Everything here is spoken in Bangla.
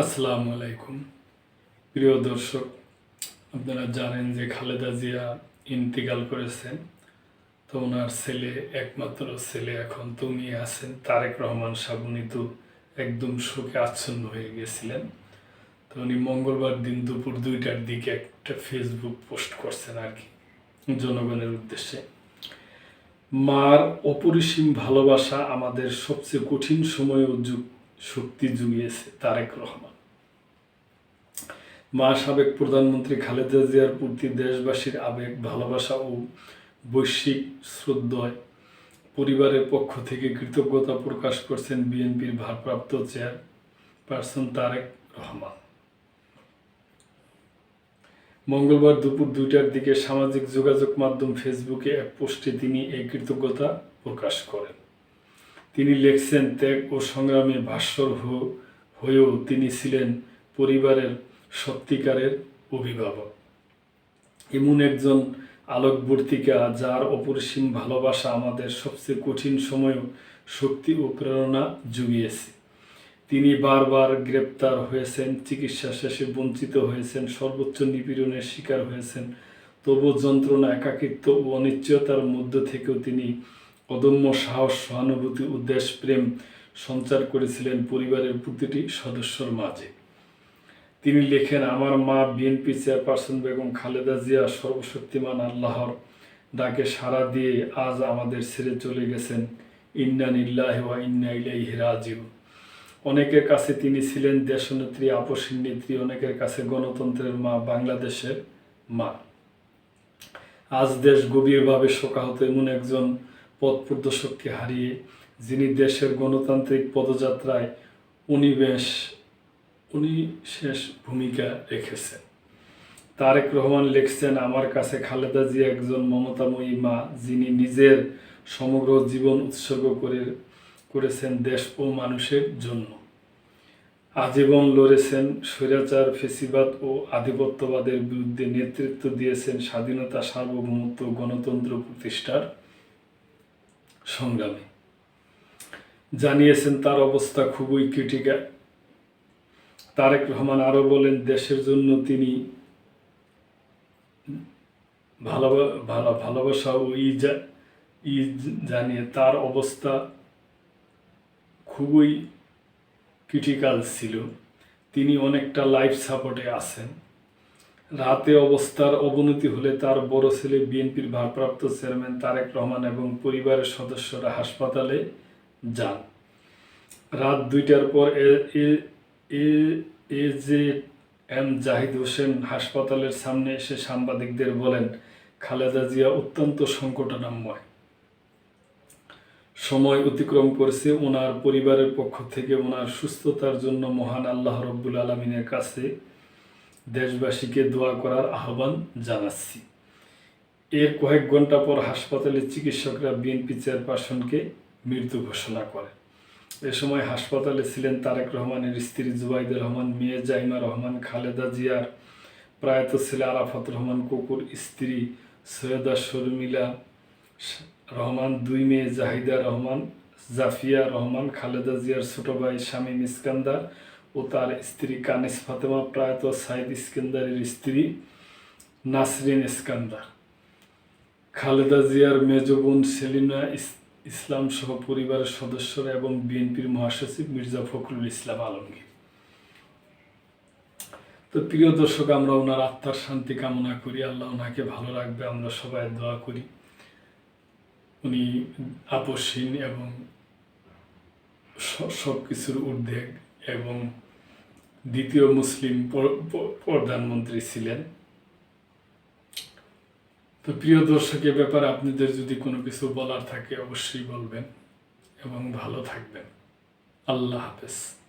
আসসালামু আলাইকুম। প্রিয় দর্শক, আপনারা জানেন যে খালেদা জিয়া ইন্তিকাল করেছেন। তো ওনার ছেলে, একমাত্র ছেলে এখন তুমি আছেন, তারেক রহমান সাহেব। উনি তো একদম শোকে আচ্ছন্ন হয়ে গেছিলেন। তো উনি মঙ্গলবার দিন দুপুর দুইটার দিকে একটা ফেসবুক পোস্ট করছেন আর কি, জনগণের উদ্দেশ্যে। মার অপরিসীম ভালোবাসা আমাদের সবচেয়ে কঠিন সময়েও যুগ শক্তি জুগিয়েছে তারেক রহমান। মা সাবেক প্রধানমন্ত্রী খালেদা জিয়ার প্রতি দেশবাসীর আবেগ, ভালোবাসা ও বৈশ্বিক শ্রদ্ধয় পরিবারের পক্ষ থেকে কৃতজ্ঞতা প্রকাশ করছেন বিএনপির ভারপ্রাপ্ত চেয়ারপারসন তারেক রহমান। মঙ্গলবার দুপুর দুইটার দিকে সামাজিক যোগাযোগ মাধ্যম ফেসবুকে এক পোস্টে তিনি এই কৃতজ্ঞতা প্রকাশ করেন। তিনি লেখছেন, ত্যাগ ও সংগ্রামে ভাস্বর হয়েও তিনি ছিলেন পরিবারের সত্যিকারের অভিভাবক। এমন একজন আলোকবর্তিকা যার অপরিসীম ভালোবাসা আমাদের সবচেয়ে কঠিন সময়েও শক্তি ও প্রেরণা জুগিয়েছে। তিনি বারবার গ্রেপ্তার হয়েছেন, চিকিৎসা শেষে বঞ্চিত হয়েছেন, সর্বোচ্চ নিপীড়নের শিকার হয়েছেন। তবু যন্ত্রণা, একাকিত্ব ও অনিশ্চয়তার মধ্য থেকেও তিনি অদম্য সাহস, সহানুভূতি ও দেশপ্রেম সঞ্চার করেছিলেন পরিবারের প্রতিটি সদস্যর মাঝে। তিনি লেখেন, আমার মা বিএনপি চেয়ারপারসন বেগম খালেদা জিয়া সর্বশক্তিমান আল্লাহর ডাকে সাড়া দিয়ে আজ আমাদের ছেড়ে চলে গেছেন। ইন্না নিল্লাহ ইন্না ইলাইহি অনেকের কাছে তিনি ছিলেন দেশনেত্রী, আপসীন নেত্রী, অনেকের কাছে গণতন্ত্রের মা, বাংলাদেশের মা। আজ দেশ গভীরভাবে শোকাহত এমন একজন পথ প্রদর্শককে হারিয়ে যিনি দেশের গণতান্ত্রিক পদযাত্রায় উনিবেশ উনি শেষ ভূমিকা রেখেছেন। তারেক রহমান লিখছেন, আমার কাছে খালেদা জিয়া একজন মমতাময়ী মা, যিনি নিজের সমগ্র জীবন উৎসর্গ করে, করেছেন দেশ ও মানুষের জন্য। আজীবন লড়েছেন স্বৈরাচার, ফেসিবাদ ও আধিপত্যবাদের বিরুদ্ধে নেতৃত্ব দিয়েছেন স্বাধীনতা সার্বভৌমত্ব গণতন্ত্র প্রতিষ্ঠার সংগ্রামে। জানিয়েছেন তার অবস্থা খুবই ক্রিটিক্যাল। তারেক রহমান আরও বলেন, দেশের জন্য তিনি ভালোবা- ভালো ভালোবাসা ও ই জানিয়ে তার অবস্থা খুবই ক্রিটিক্যাল ছিল। তিনি অনেকটা লাইফ সাপোর্টে আছেন। রাতে অবস্থার অবনতি হলে তার বড় ছেলে বিএনপির ভারপ্রাপ্ত চেয়ারম্যান তারেক রহমান এবং পরিবারের সদস্যরা হাসপাতালে যান। রাত দুইটার পর A- A M Zahid Hossain হাসপাতালের সামনে এসে সাংবাদিকদের বলেন, খালেদা জিয়া অত্যন্ত সংকটানময়। সময় অতিক্রম করেছে ওনার পরিবারের পক্ষ থেকে। ওনার সুস্থতার জন্য মহান আল্লাহ রব্বুল আলমিনের কাছে দেশবাসীকে দোয়া করার আহ্বান জানাচ্ছি। এর কয়েক ঘণ্টা পর হাসপাতালের চিকিৎসকরা বিএনপি চেয়ারপারসনকে মৃত্যু ঘোষণা করে। এ সময় হাসপাতালে ছিলেন তারেক রহমানের স্ত্রী জুবাইদুর রহমান, মেয়ে জাইমা রহমান, খালেদা জিয়ার প্রয়াত ছেলে আরাফাত রহমান, কুকুর স্ত্রী সৈয়দা শর্মিলা রহমান, দুই মেয়ে জাহিদা রহমান, জাফিয়া রহমান, খালেদা জিয়ার ছোট ভাই শামীম ইস্কান্দার ও তার স্ত্রী কানিস ফাতেমা, প্রয়াত সাইদ ইস্কান্দারের স্ত্রী নাসরিন ইস্কান্দার। খালেদা জিয়ার মেজ বোন সেলিনা ইসলাম সহ পরিবারের সদস্যরা এবং বিএনপির মহাসচিব মির্জা ফখরুল ইসলাম আলমগীর। তো প্রিয় দর্শক, আমরা ওনার আত্মার শান্তি কামনা করি। আল্লাহ ওনাকে ভালো রাখবে, আমরা সবাই দোয়া করি। উনি আপসহীন এবং সব কিছুর উদ্বেগ এবং দ্বিতীয় মুসলিম প্রধানমন্ত্রী ছিলেন। তো প্রিয় দর্শকের ব্যাপারে আপনাদের যদি কোনো কিছু বলার থাকে, অবশ্যই বলবেন এবং ভালো থাকবেন। আল্লাহ হাফেজ।